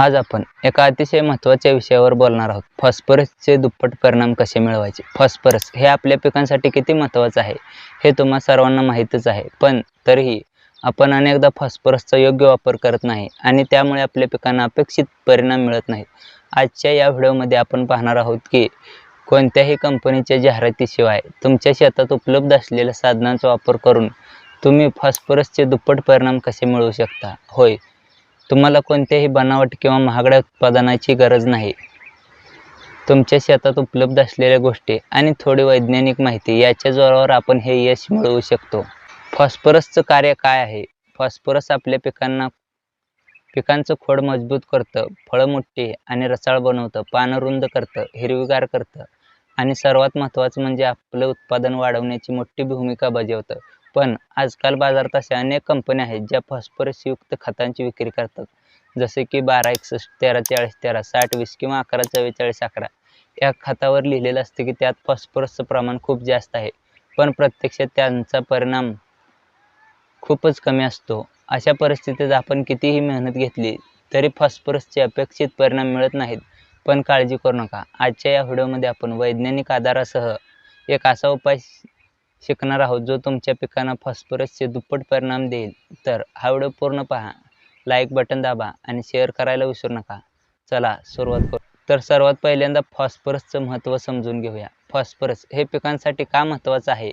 आज आपण एका अतिशय महत्त्वाच्या विषयावर बोलणार आहोत. फॉस्फरसचे दुप्पट परिणाम कसे मिळवायचे? फॉस्फरस हे आपल्या पिकांसाठी किती महत्त्वाचं आहे हे तुम्हा सर्वांना माहीतच आहे. पण तरीही आपण अनेकदा फॉस्फरसचा योग्य वापर करत नाही आणि त्यामुळे आपल्या पिकांना अपेक्षित परिणाम मिळत नाहीत. आजच्या या व्हिडिओमध्ये आपण पाहणार आहोत की कोणत्याही कंपनीच्या जाहिरातीशिवाय तुमच्या शेतात उपलब्ध असलेल्या साधनांचा वापर करून तुम्ही फॉस्फरसचे दुप्पट परिणाम कसे मिळवू शकता? होय तुम्हाला कोणत्याही बनावट किंवा महागड्या उत्पादनाची गरज नाही. तुमच्या शेतात उपलब्ध असलेल्या गोष्टी आणि थोडी वैज्ञानिक माहिती याच्या जोरावर आपण हे यश मिळवू शकतो. फॉस्फरसचं कार्य काय आहे? फॉस्फरस आपल्या पिकांना पिकांचं खोड मजबूत करतं फळं मोठी आणि रसाळ बनवतं पानं रुंद करतं हिरवीगार करतं आणि सर्वात महत्त्वाचं म्हणजे आपलं उत्पादन वाढवण्याची मोठी भूमिका बजावतं. पण आजकाल बाजारात अशा अनेक कंपन्या आहेत ज्या फॉस्फरसयुक्त खतांची विक्री करतात. जसे की बारा एकसष्ट तेरा चाळीस तेरा साठ वीस किंवा अकरा चव्वेचाळीस अकरा. या खतावर लिहिलेलं असतं की त्यात फॉस्फरसचं प्रमाण खूप जास्त आहे. पण प्रत्यक्षात त्यांचा परिणाम खूपच कमी असतो. अशा परिस्थितीत आपण कितीही मेहनत घेतली तरी फॉस्फरसचे अपेक्षित परिणाम मिळत नाहीत. पण काळजी करू नका. आजच्या या व्हिडिओमध्ये आपण वैज्ञानिक आधारासह एक असा उपाय शिकणार आहोत. जो तुमच्या पिकांना फॉस्फरसचे दुप्पट परिणाम देईल तर हा व्हिडिओ पूर्ण पहा. लाईक बटन दाबा आणि शेअर करायला विसरू नका. चला सुरुवात करू. तर सर्वात पहिल्यांदा फॉस्फरसचं महत्त्व समजून घेऊया. फॉस्फरस हे पिकांसाठी का महत्त्वाचं आहे?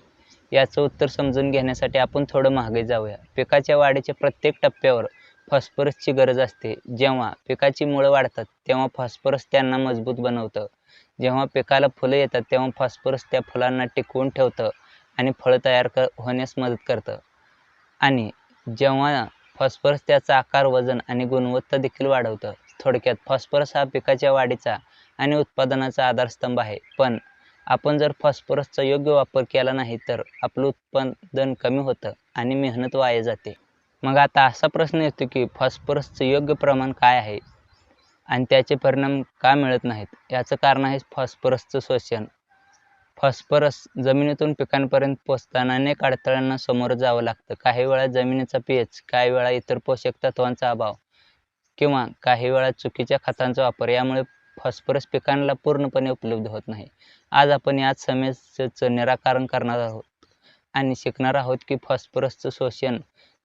याचं उत्तर समजून घेण्यासाठी आपण थोडं मागे जाऊया. पिकाच्या वाढीच्या प्रत्येक टप्प्यावर फॉस्फरसची गरज असते. जेव्हा पिकाची मुळं वाढतात तेव्हा फॉस्फरस त्यांना मजबूत बनवतं. जेव्हा पिकाला फुलं येतात तेव्हा फॉस्फरस त्या फुलांना टिकवून ठेवतं. आणि फळं तयार कर होण्यास मदत करतं. आणि जेव्हा फॉस्फरस त्याचा आकार वजन आणि गुणवत्ता देखील वाढवतं थोडक्यात फॉस्फरस हा पिकाच्या वाढीचा आणि उत्पादनाचा आधारस्तंभ आहे. पण आपण जर फॉस्फरसचा योग्य वापर केला नाही तर आपलं उत्पादन कमी होतं आणि मेहनत वाया जाते. मग आता असा प्रश्न येतो की फॉस्फरसचं योग्य प्रमाण काय आहे? आणि त्याचे परिणाम का मिळत नाहीत? याचं कारण आहे फॉस्फरसचं शोषण. फॉस्फरस जमिनीतून पिकांपर्यंत पोचताना अनेक अडथळ्यांना सामोरं जावं लागतं. काही वेळा जमिनीचा पीएच काही वेळा इतर पोषक तत्वांचा अभाव किंवा काही वेळा चुकीच्या खतांचा वापर. यामुळे फॉस्फरस पिकांना पूर्णपणे उपलब्ध होत नाही. आज आपण याच समस्येचं निराकरण करणार आहोत आणि शिकणार आहोत की फॉस्फरसचं शोषण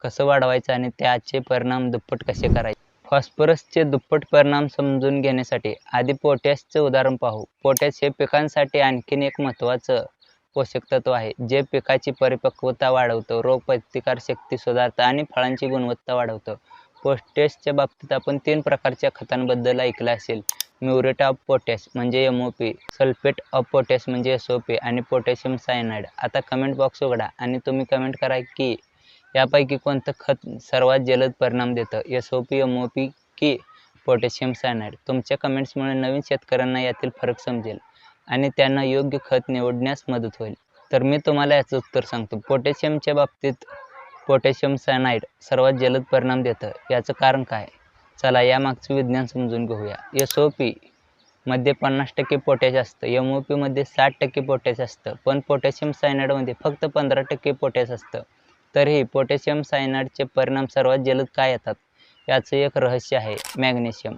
कसं वाढवायचं आणि त्याचे परिणाम दुप्पट कसे करायचे. फॉस्फरसचे दुप्पट परिणाम समजून घेण्यासाठी आधी पोटॅशचं उदाहरण पाहू. पोटॅश हे पिकांसाठी आणखीन एक महत्त्वाचं पोषक तत्व आहे जे पिकाची परिपक्वता वाढवतं रोगप्रतिकारशक्ती सुधारतं आणि फळांची गुणवत्ता वाढवतं. पोटॅशच्या बाबतीत आपण तीन प्रकारच्या खतांबद्दल ऐकलं असेल. म्युरेट ऑफ पोटॅश म्हणजे M O P sulphate of potash म्हणजे एस ओ पी आणि पोटॅशियम सायनाईड आता कमेंट बॉक्स उघडा आणि तुम्ही कमेंट करा की यापैकी कोणतं खत सर्वात जलद परिणाम देतं? S O P M O P की पोटॅशियम सायनाईड तुमच्या कमेंट्समुळे नवीन शेतकऱ्यांना यातील फरक समजेल आणि त्यांना योग्य खत निवडण्यास मदत होईल. तर मी तुम्हाला याचं उत्तर सांगतो. पोटॅशियमच्या बाबतीत पोटॅशियम सायनाईड सर्वात जलद परिणाम देतं. याचं कारण काय? चला यामागचं विज्ञान समजून घेऊया. एस ओ पी मध्ये पन्नास टक्के पोटॅश असतं. एम ओ पीमध्ये साठ टक्के पोटॅश असतं. पण पोटॅशियम सायनाईडमध्ये फक्त पंधरा टक्के पोटॅश असतं. तरीही पोटॅशियम सायनाईडचे परिणाम सर्वात जलद काय येतात? याचं एक रहस्य आहे मॅग्नेशियम.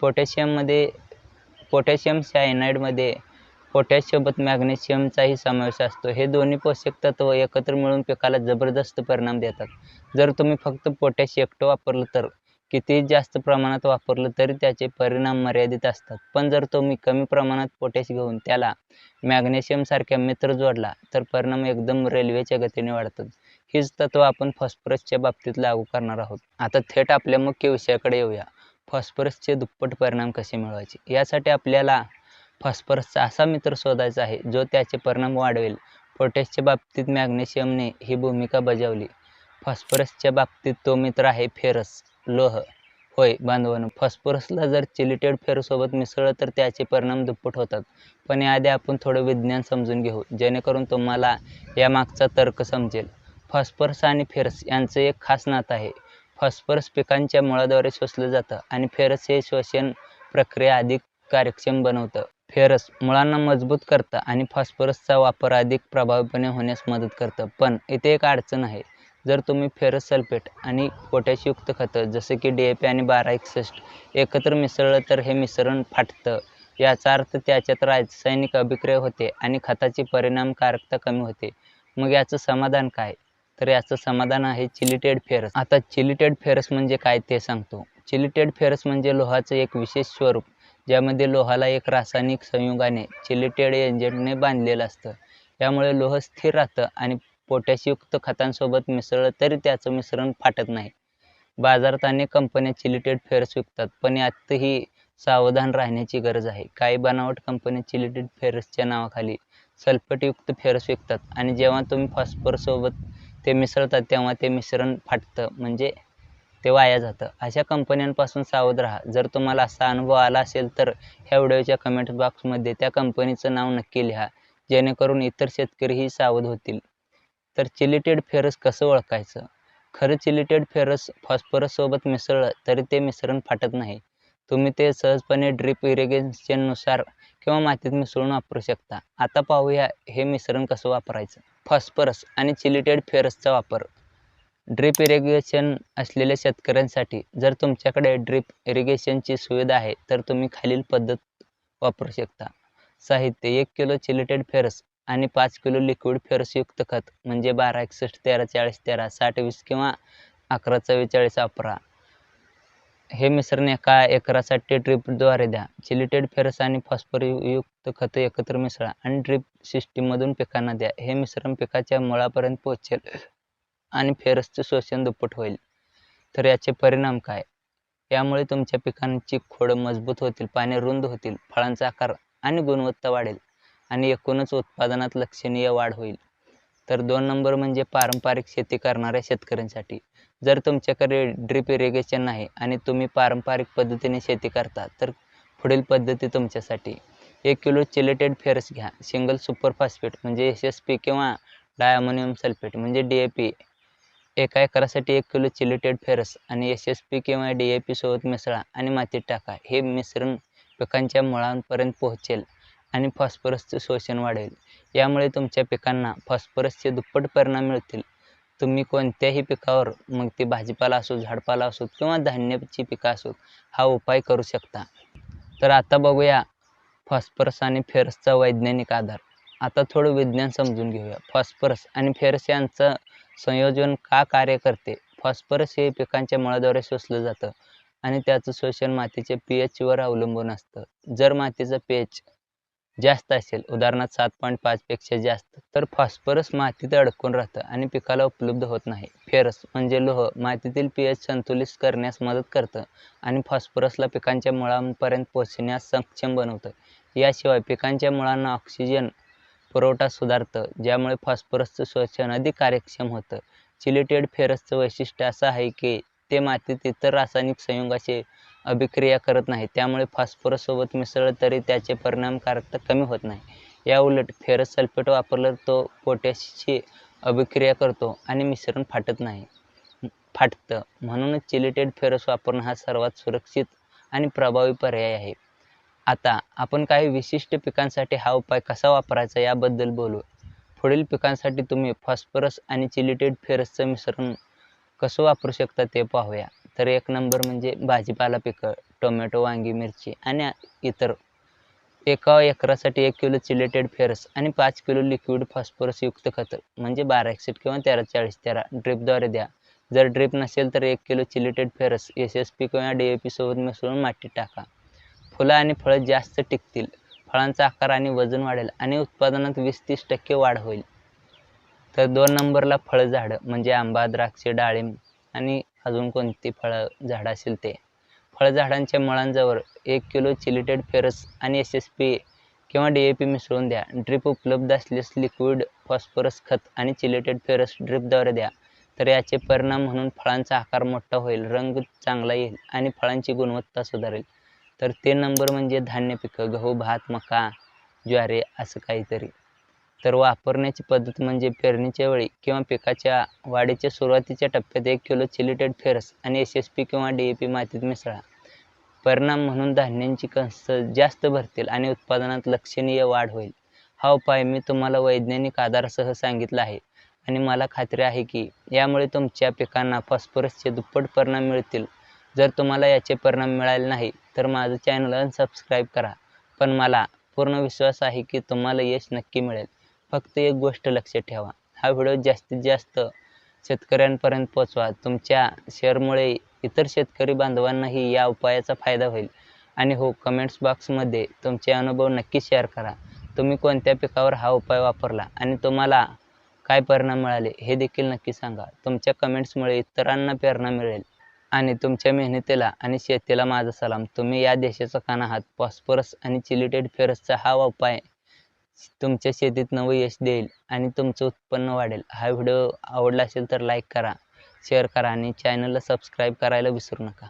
पोटॅशियममध्ये पोटॅशियम सायनाईडमध्ये पोटॅशसोबत मॅग्नेशियमचाही समावेश असतो. हे दोन्ही पोषक तत्व एकत्र मिळून पिकाला जबरदस्त परिणाम देतात. जर तुम्ही फक्त पोटॅश एकटं वापरलं तर कितीही जास्त प्रमाणात वापरलं तरी त्याचे परिणाम मर्यादित असतात. पण जर तुम्ही कमी प्रमाणात पोटॅश घेऊन त्याला मॅग्नेशियमसारख्या मित्र जोडला तर परिणाम एकदम रेल्वेच्या गतीने वाढतात. हीच तत्व आपण फॉस्फरसच्या बाबतीत लागू करणार आहोत. आता थेट आपल्या मुख्य विषयाकडे येऊया. फॉस्फरसचे दुप्पट परिणाम कसे मिळवायचे? यासाठी आपल्याला फॉस्फरसचा असा मित्र शोधायचा आहे जो त्याचे परिणाम वाढवेल. पोटॅशच्या बाबतीत मॅग्नेशियमने ही भूमिका बजावली. फॉस्फरसच्या बाबतीत तो मित्र आहे फेरस लोह. होय बांधवानं फॉस्फरसला जर चिलिटेड फेरसोबत मिसळलं तर त्याचे परिणाम दुप्पट होतात. पण याआधी आपण थोडं विज्ञान समजून घेऊ जेणेकरून तुम्हाला यामागचा तर्क समजेल. फॉस्फरस आणि फेरस यांचं एक खास नातं आहे. फॉस्फरस पिकांच्या मुळाद्वारे शोषलं जातं आणि फेरस हे श्वसन प्रक्रिया अधिक कार्यक्षम बनवतं. फेरस मुळांना मजबूत करतं आणि फॉस्फरसचा वापर अधिक प्रभावीपणे होण्यास मदत करतं. पण इथे एक अडचण आहे. जर तुम्ही फेरस सल्फेट आणि पोटॅशयुक्त खतं जसे की डी ए पी आणि बारा एकसष्ट एकत्र मिसळलं तर हे मिश्रण फाटतं. याचा अर्थ त्याच्यात रासायनिक अभिक्रिया होते आणि खताची परिणामकारकता कमी होते. मग याचं समाधान काय? तर याचं समाधान आहे चिलिटेड फेरस. आता चिलिटेड फेरस म्हणजे काय ते सांगतो. चिलिटेड फेरस म्हणजे लोहाचं एक विशेष स्वरूप ज्यामध्ये लोहाला एक रासायनिक संयुगाने चिलिटेड एजंटने बांधलेलं असतं. यामुळे लोह स्थिर राहतं आणि पोटॅशयुक्त खतांसोबत मिसळलं तरी त्याचं मिश्रण फाटत नाही. बाजारात अनेक कंपन्या चिलिटेड फेरस विकतात पण यातही सावधान राहण्याची गरज आहे. काही बनावट कंपन्या चिलिटेड फेरसच्या नावाखाली सल्फेटयुक्त फेरस विकतात आणि जेव्हा तुम्ही फॉस्फरसोबत ते मिसळतात तेव्हा ते मिश्रण फाटतं म्हणजे ते वाया जातं. अशा कंपन्यांपासून सावध राहा. जर तुम्हाला असा अनुभव आला असेल तर ह्या व्हिडिओच्या कमेंट बॉक्समध्ये त्या कंपनीचं नाव नक्की लिहा जेणेकरून इतर शेतकरीही सावध होतील. तर चिलिटेड फेरस कसं ओळखायचं? खरं चिलिटेड फेरस फॉस्फरससोबत मिसळलं तरी ते मिश्रण फाटत नाही. तुम्ही ते सहजपणे ड्रिप इरिगेशननुसार किंवा मातीत मिसळून वापरू शकता. आता पाहूया हे मिश्रण कसं वापरायचं. फॉस्फरस आणि चिलिटेड फेरसचा वापर. ड्रिप इरिगेशन असलेल्या शेतकऱ्यांसाठी जर तुमच्याकडे ड्रिप इरिगेशनची सुविधा आहे तर तुम्ही खालील पद्धत वापरू शकता. साहित्य एक किलो चिलिटेड फेरस आणि पाच किलो लिक्विड फेरसयुक्त खत म्हणजे बारा एकसष्ट तेरा चाळीस तेरा साठ वीस किंवा अकरा चव्वेचाळीस वापरा. हे मिश्रण एका एकरासाठी ड्रिपद्वारे द्या. चिलिटेड फेरस आणि फॉस्फरयुक्त खतं एकत्र मिसळा आणि ड्रिप सिस्टीममधून पिकांना द्या. हे मिश्रण पिकाच्या मुळापर्यंत पोहोचेल आणि फेरसचं शोषण दुप्पट होईल. तर याचे परिणाम काय? यामुळे तुमच्या पिकांची खोडं मजबूत होतील पाने रुंद होतील फळांचा आकार आणि गुणवत्ता वाढेल. आणि एकूणच उत्पादनात लक्षणीय वाढ होईल. तर दोन नंबर म्हणजे पारंपरिक शेती करणाऱ्या शेतकऱ्यांसाठी. जर तुमच्याकडे ड्रिप इरिगेशन नाही आणि तुम्ही पारंपरिक पद्धतीने शेती करता तर पुढील पद्धती तुमच्यासाठी. एक किलो चिलेटेड फेरस घ्या. सिंगल सुपर फॉस्फेट म्हणजे एस एस पी किंवा डायमोनियम सल्फेट म्हणजे डी ए पी. एका एकरासाठी एक किलो चिलेटेड फेरस आणि एस एस पी किंवा डी ए पी सोबत मिसळा आणि मातीत टाका. हे मिश्रण पिकांच्या मुळांपर्यंत पोहोचेल. आणि फॉस्फरसचे शोषण वाढेल. यामुळे तुमच्या पिकांना फॉस्फरसचे दुप्पट परिणाम मिळतील. तुम्ही कोणत्याही पिकावर मग ते भाजीपाला असो झाडपाला असो किंवा धान्याची पिकं असोत हा उपाय करू शकता. तर आता बघूया फॉस्फरस आणि फेरसचा वैज्ञानिक आधार. आता थोडं विज्ञान समजून घेऊया. फॉस्फरस आणि फेरस यांचं संयोजन का कार्य करते? फॉस्फरस हे पिकांच्या मुळाद्वारे शोषलं जातं आणि त्याचं शोषण मातीच्या पी एचवर अवलंबून असतं. जर मातीचं पी एच जास्त असेल. उदाहरणार्थ सात पॉईंट पाचपेक्षा जास्त. तर फॉस्फरस मातीत अडकून राहतं आणि पिकाला उपलब्ध होत नाही. फेरस म्हणजे लोह मातीतील पी एच संतुलित करण्यास मदत करतं आणि फॉस्फरसला पिकांच्या मुळांपर्यंत पोचण्यास सक्षम बनवतं. याशिवाय पिकांच्या मुळांना ऑक्सिजन पुरवठा सुधारतं ज्यामुळे फॉस्फरसचं शोषण अधिक कार्यक्षम होतं. चिलिटेड फेरसचं वैशिष्ट्य असं आहे की ते मातीत इतर रासायनिक संयुगाशी अभिक्रिया करत नाही. त्यामुळे फॉस्फरससोबत मिसळलं तरी त्याचे परिणामकारकता कमी होत नाही. या उलट फेरस सल्फेट वापरलं तो पोटॅशशी अभिक्रिया करतो आणि मिश्रण फाटत नाही. फाटतं. म्हणूनच चिलिटेड फेरस वापरणं हा सर्वात सुरक्षित आणि प्रभावी पर्याय आहे. आता आपण काही विशिष्ट पिकांसाठी हा उपाय कसा वापरायचा याबद्दल बोलू. पुढील पिकांसाठी तुम्ही फॉस्फरस आणि चिलिटेड फेरसचं मिश्रण कसं वापरू शकता ते पाहूया. तर एक नंबर म्हणजे भाजीपाला पिकं टोमॅटो वांगी मिरची आणि इतर. एका एकरासाठी एक किलो चिलेटेड फेरस आणि पाच किलो लिक्विड फॉस्फरसयुक्त खतं म्हणजे बारा एकसष्ट किंवा तेरा चाळीस तेरा ड्रिपद्वारे द्या. जर ड्रिप नसेल तर एक kilo chelated ferrous S S P किंवा डी ए पी सोबत मिसळून मातीत टाका. फुलं आणि फळं जास्त टिकतील. फळांचा आकार आणि वजन वाढेल आणि उत्पादनात वीस तीस टक्के वाढ होईल. तर दोन नंबरला फळझाडं म्हणजे आंबा द्राक्षे डाळिंब आणि अजून कोणती फळं झाडं असेल ते. फळझाडांच्या मुळांजवळ एक किलो चिलिटेड फेरस आणि एस एस पी किंवा डी ए पी मिसळून द्या. ड्रिप उपलब्ध असल्यास लिक्विड फॉस्फरस खत आणि चिलिटेड फेरस ड्रिपद्वारे द्या. तर याचे परिणाम म्हणून फळांचा आकार मोठा होईल रंग चांगला येईल आणि फळांची गुणवत्ता सुधारेल. तर तीन नंबर म्हणजे धान्य पिकं गहू भात मका ज्वारी असं काहीतरी. तर वापरण्याची पद्धत म्हणजे पेरणीच्या वेळी किंवा पिकाच्या वाढीच्या सुरुवातीच्या टप्प्यात एक किलो चिलिटेड फेरस आणि एस एस पी किंवा डी ए पी मातीत मिसळा. परिणाम म्हणून धान्यांची कंस जास्त भरतील आणि उत्पादनात लक्षणीय वाढ होईल. हा उपाय मी तुम्हाला वैज्ञानिक आधारासह सांगितला आहे आणि मला खात्री आहे की यामुळे तुमच्या पिकांना फॉस्फरसचे दुप्पट परिणाम मिळतील. जर तुम्हाला याचे परिणाम मिळाले नाही तर माझं चॅनल अनसबस्क्राईब करा. पण मला पूर्ण विश्वास आहे की तुम्हाला यश नक्की मिळेल. फक्त एक गोष्ट लक्षात ठेवा. हा व्हिडिओ जास्तीत जास्त शेतकऱ्यांपर्यंत पोचवा तुमच्या शेअरमुळे इतर शेतकरी बांधवांनाही या उपायाचा फायदा होईल. आणि हो कमेंट्स बॉक्समध्ये तुमचे अनुभव नक्की शेअर करा. तुम्ही कोणत्या पिकावर हा उपाय वापरला आणि तुम्हाला काय परिणाम मिळाले हे देखील नक्की सांगा. तुमच्या कमेंट्समुळे इतरांना प्रेरणा मिळेल. आणि तुमच्या मेहनतीला आणि शेतीला माझा सलाम. तुम्ही या देशाचा कान आहात फॉस्फरस आणि चिलिटेड फेरसचा हा उपाय तुमच्या शेतीत नवं यश देईल आणि तुमचं उत्पन्न वाढेल. हा व्हिडिओ आवडला असेल तर लाईक करा शेअर करा आणि चॅनलला सबस्क्राईब करायला विसरू नका.